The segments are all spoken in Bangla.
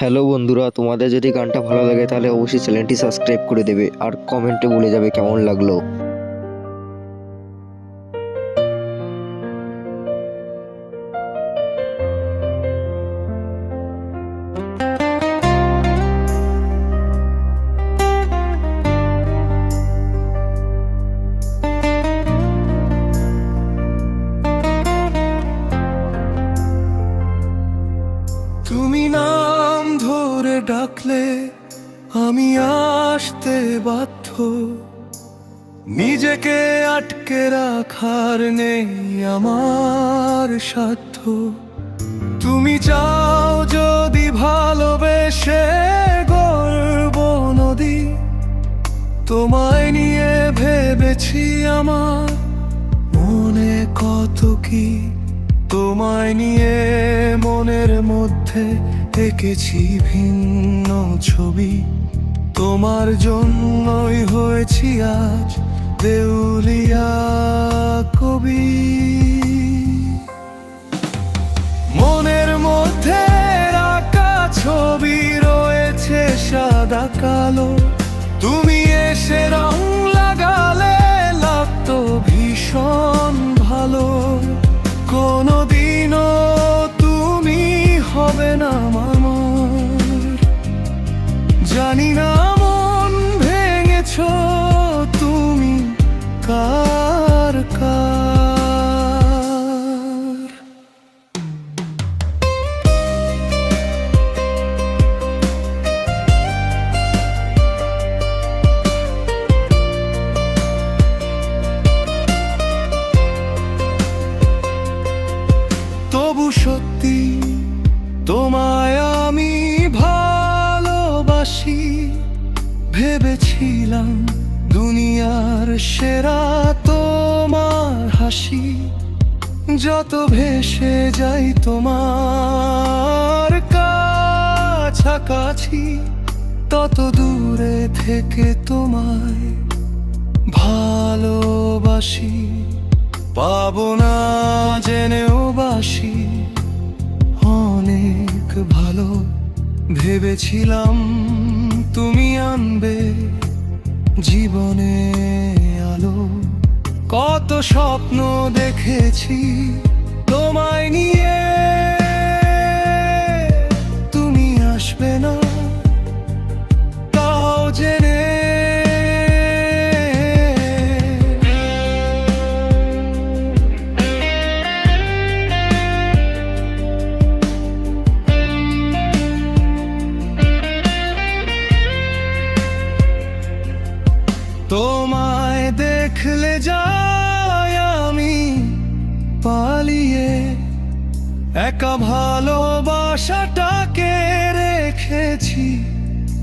হ্যালো বন্ধুরা, তোমাদের যদি গানটা ভালো লাগে তাহলে অবশ্যই চ্যানেলটি সাবস্ক্রাইব করে দেবে আর কমেন্টে বলে যাবে কেমন লাগল। তুমি নাম ধরে ডাকলে আমি আসতে বাধ্য। নিজেকে আটকে রাখার নেই আমার সাধ্য তুমি চাও যদি ভালোবেসে গর্ব নদী, তোমায় নিয়ে ভেবেছি আমার মনে কত কি। তোমায় নিয়ে মনের মধ্যে এঁকেছি ভিন্ন ছবি। তোমার জন্যই হয়েছি আজ দেউলিয়া কবি। মনের মধ্যে রাখা ছবি রয়েছে সাদা কালো। তুমি এসে রং ভেবেছিলাম দুনিয়ার সেরা তোমার হাসি, যত ভেসে যাই তোমার কাছাকাছি, তত দূরে থেকে তোমায় ভালোবাসি। পাবো না জেনেও বাসি, অনেক ভালো ভেবেছিলাম। তুমি আনবে জীবনে আলো। কত স্বপ্ন দেখেছি একা ভালোবাসাটাকে রেখেছি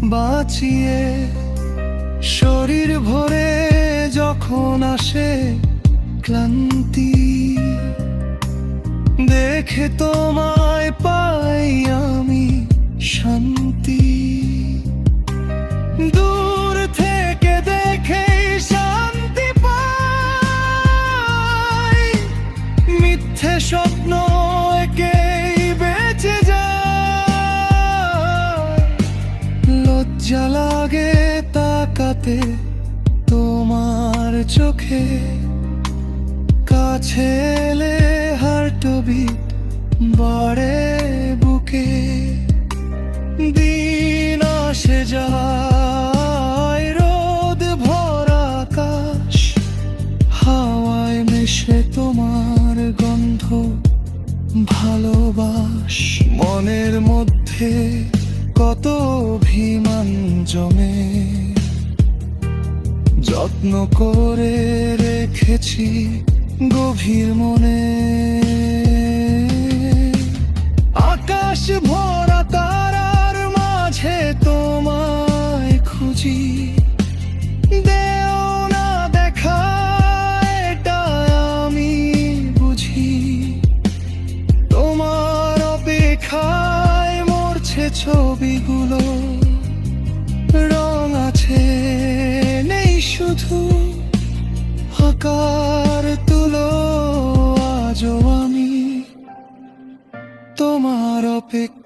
বাঁচিয়ে। শরীর ভরে যখন আসে ক্লান্তি দেখে তোমায় পাই লাগে তাকাতে তোমার চোখে। কাছে এলে হার্টবিট বাড়ে বুকে। দিন আসে যায় রোদ ভরা আকাশ। হাওয়ায় মেশে তোমার গন্ধ ভালোবাস। মনের মধ্যে কত অভিমান জমে। যত্ন করে রেখেছি গভীর মনে। মরছে ছবিগুলো রং আছে নেই শুধু আকার তুলো আজও আমি তোমার অপেক্ষা